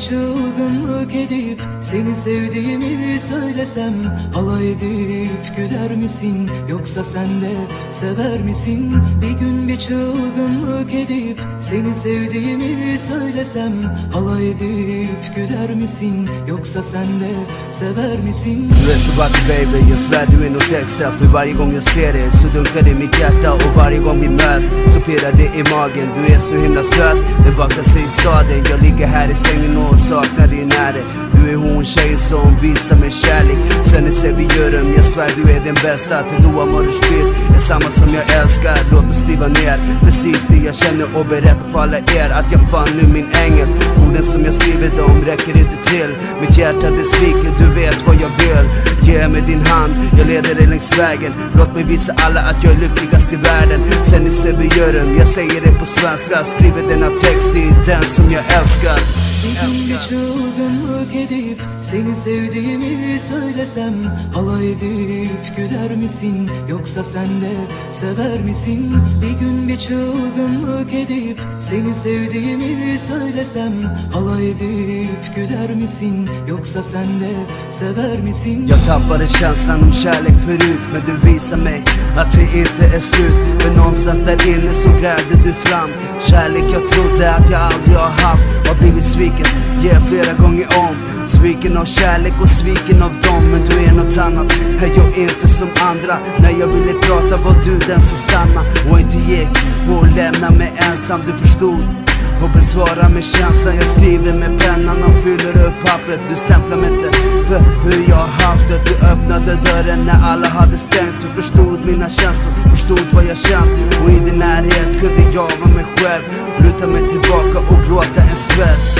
çılgınlık edip Seni sevdiğimi söylesem Alay edip güler misin? Yoksa sen de sever misin? Bir gün bir çılgınlık edip Seni sevdiğimi söylesem Alay edip güler misin? Yoksa sen de sever misin? Så vacker baby, jag svär du är nog extra För varje gång jag ser dig så dunkar det mitt hjärta Och varje gång vi möts så pirrar det i Du är så himla söt, den vackraste i staden Jag ligger här i sängen och saknar din närhet. Du är hon tjejen som visar mig kärlek. Sen är seviyorum, jag svär du är den bästa. Till Doha Morrisbil är samma som jag älskar. Låt mig skriva ner precis det jag känner och berätta för alla er Att jag fann nu min ängel. Orden som jag skriver om räcker inte till. Mitt hjärta det skriker, du vet vad jag vill. Ge mig din hand, jag leder dig längs vägen. Låt mig visa alla att jag är lyckligast i världen. Sen i seviyorum, jag säger det på svenska. Skriver denna text, det är den som jag älskar. Bir gün bir Älskar edip Seni sevdiğimi söylesem Alay edip güler misin? Yoksa sen de sever misin? Bir gün bir çılgınlık edip Seni sevdiğimi söylesem Alay edip güler misin? Yoksa sen de sever misin? Jag tappade känslan om kärlek förut Men du visar mig att det inte är slut För någonstans där inne så grävde du fram. Kärlek jag trodde att jag aldrig har haft. Har blivit sviken, ger yeah, flera gånger om. Sviken av kärlek och sviken av dem Men du är något annat, är jag inte som andra. När jag ville prata var du den som stannade? Och inte gick. Och lämnade mig ensam Du förstod. Och besvara med känslan Jag skriver med pennan och fyller upp pappret. Du stämplar mig inte för hur jag har haft det. Du öppnade dörren när alla hade stängt. Du förstod mina känslor, förstod vad jag känt. Och i din närhet kunde jag vara mig själv. Luta mig tillbaka och gråta en skvätt.